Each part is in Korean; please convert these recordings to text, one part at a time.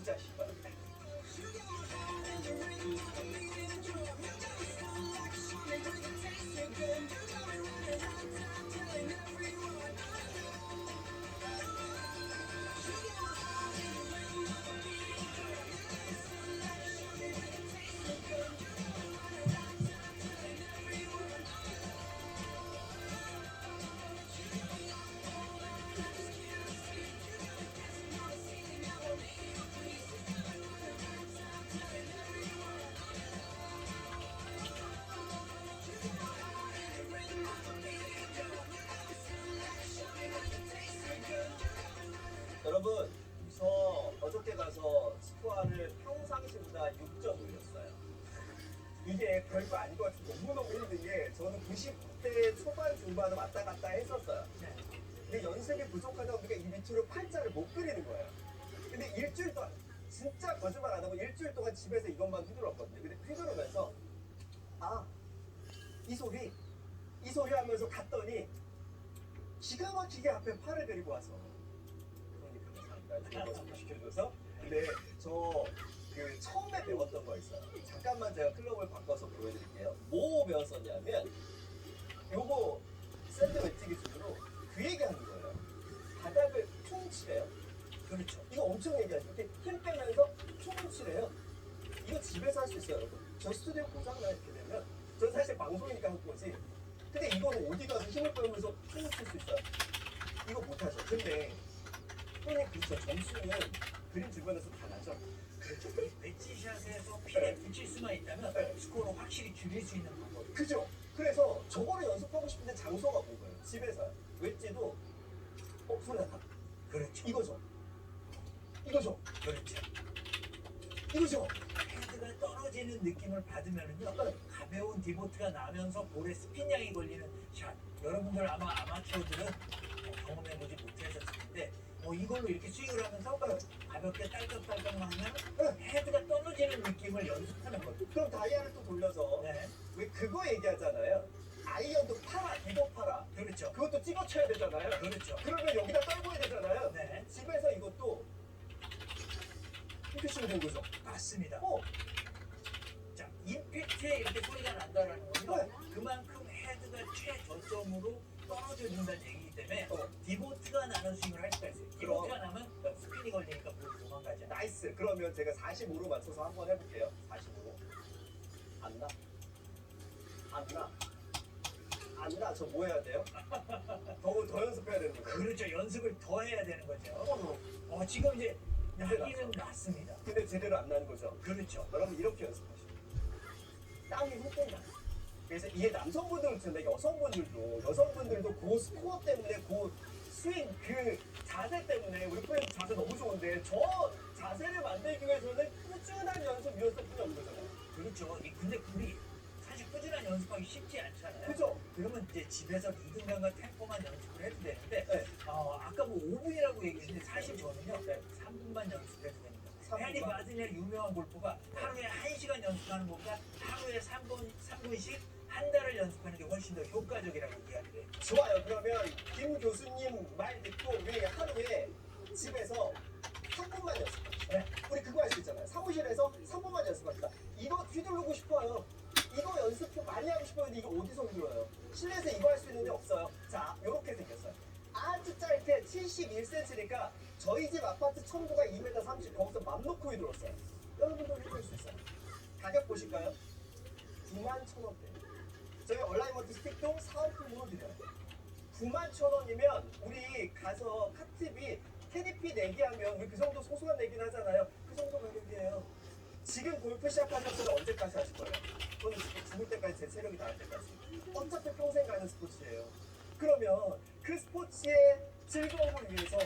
투자하시 별거 아닌 것 같은데 너무너무 힘든 게 저는 90대 초반 중반을 왔다 갔다 했었어요. 근데 연습이 부족하다 보니까 이 밑으로 팔자를 못 그리는 거예요. 근데 일주일 동안 진짜 거짓말 안 하고 일주일 동안 집에서 이것만 휘둘렀거든요. 근데 휘두르면서 아, 이 소리, 이 소리 하면서 갔더니 기가 막히게 앞에 팔을 데리고 와서 그러니까 감사합니다. 즐거워 시켜줘서 근데 저그 처음에 배웠던 거 있어요. 잠깐만 제가 클럽을 바꿔서 보여드릴게요. 뭐 배웠었냐면 요거 샌드 웨지 기준으로 그 얘기 하는 거예요. 바닥을 퉁 치래요. 그렇죠. 이거 엄청 얘기하죠. 이렇게 힘 빼면서 퉁 치래요. 이거 집에서 할 수 있어요, 여러분. 저 스튜디오 고장 나 이렇게 되면 전 사실 방송이니까 한 거지. 근데 이거는 어디 가서 힘을 빼면서 퉁칠수 있어요. 이거 못하죠. 근데 형님 그렇죠. 점수는 그림 주변에서 다 나죠. 그렇죠. 이 웨지샷에서 핀에 붙일 수만 있다면 네. 스코어를 확실히 줄일 수 있는 방법이 그죠? 그래서 저거를 연습하고 싶은데 장소가 뭐예요? 집에서요. 웨지도 어 소리 나다. 그렇죠. 이거죠. 이거죠. 그렇죠. 이거죠. 헤드가 떨어지는 느낌을 받으면은요 네. 가벼운 디보트가 나면서 볼에 스핀량이 걸리는 샷 여러분들 아마 아마추어들은 어, 경험해보지 못하셨을 텐데 뭐 이걸로 이렇게 스윙을 하면서 가볍게 딸깍딸깍만 하면 헤드가 떨어지는 느낌을 연습하는 거죠 그럼 다이아를 또 돌려서 네 왜 그거 얘기하잖아요. 아이언도 팔아, 이거 팔아. 그렇죠 그것도 찍어쳐야 되잖아요. 그렇죠 그러면 여기다 떨궈야 되잖아요. 네 집에서 이것도 이렇게 치면 되는 거죠. 맞습니다 어, 자, 임팩트에 이렇게 소리가 난다라는 건요. 네. 그만큼 헤드가 최저점으로 떨어져 준다는 얘기이기 때문에 어. 디보트가 나는 스윙을 할 수가 있어요. 디보트가 나면 스핀이 걸리니까 볼 도망가지 않아. 나이스. 그러면 제가 45로 맞춰서 한번 해볼게요. 45로. 안 나? 안 나? 안 나? 저 뭐 해야 돼요? 더, 더 연습해야 되는 거예요. 그렇죠. 연습을 더 해야 되는 거죠. 어, 어, 지금 이제 나기는 났습니다. 근데 제대로 안 나는 거죠. 그렇죠. 여러분 이렇게 연습하시죠. 땀이 훅훅 나. 그래서 이게 남성분들은 그런데 여성분들도 여성분들도 그 스코어 때문에 그 스윙 그 자세 때문에 우리 프렌 자세 너무 좋은데 저 자세를 만들기 위해서는 꾸준한 연습 이었을 뿐이 없는 거잖아요. 그렇죠. 이- 근데 우리 사실 꾸준한 연습하기 쉽지 않잖아요. 그죠? 그러면 이제 집에서 리듬감과 템포만 연습을 해도 되는데 네. 어, 아까 뭐 5분이라고 얘기했는데 사실 저는요 네. 3분만 연습해도 됩니 다. 3분만? 해리 바즈냐 유명한 골프가 하루에 1시간 연습하는 것보다 하루에 3분, 3분씩 한 달을 연습하는 게 훨씬 더 효과적이라고 이야기를 해요. 좋아요. 그러면 김 교수님 말 듣고 우리 하루에 집에서 3분만 연습합시다. 네. 우리 그거 할 수 있잖아요. 사무실에서 3분만 연습합시다. 이거 휘두르고 싶어요. 이거 연습 좀 많이 하고 싶어요. 근데 이거 어디서 휘둘러요? 실내에서 이거 할 수 있는 데 없어요. 자, 요렇게 생겼어요. 아주 짧게 71cm니까 저희 집 아파트 천도가 2m 30 거기서 맘 놓고 휘둘렀어요. 여러분도 휘둘 수 있어요. 가격 보실까요? 9만 천 원대. 저희 온라인머트 스틱도 사은품으로 드려요. 9만 천 원이면 우리 가서 카트비 테디피 내기하면 우리 그 정도 소소한 내기는 하잖아요. 그 정도 가격이에요. 지금 골프 시작하셨으면 언제까지 하실 거예요? 저는 죽을 때까지 제 체력이 닿을 때까지. 어차피 평생 가는 스포츠예요. 그러면 그 스포츠의 즐거움을 위해서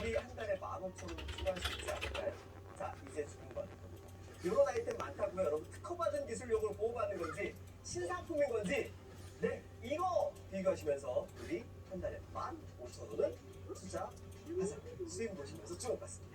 우리 한 달에 15,000원 추가할 수 있지 않을까요? 자, 이제 중간. 이런 아이템 많다고요. 여러분 특허받은 기술력으로 보호받는 건지 신상품인 건지 네 이거 비교하시면서 우리 한 달에 15,000원은 투자하자. 수익 보시면서 주목받습니다.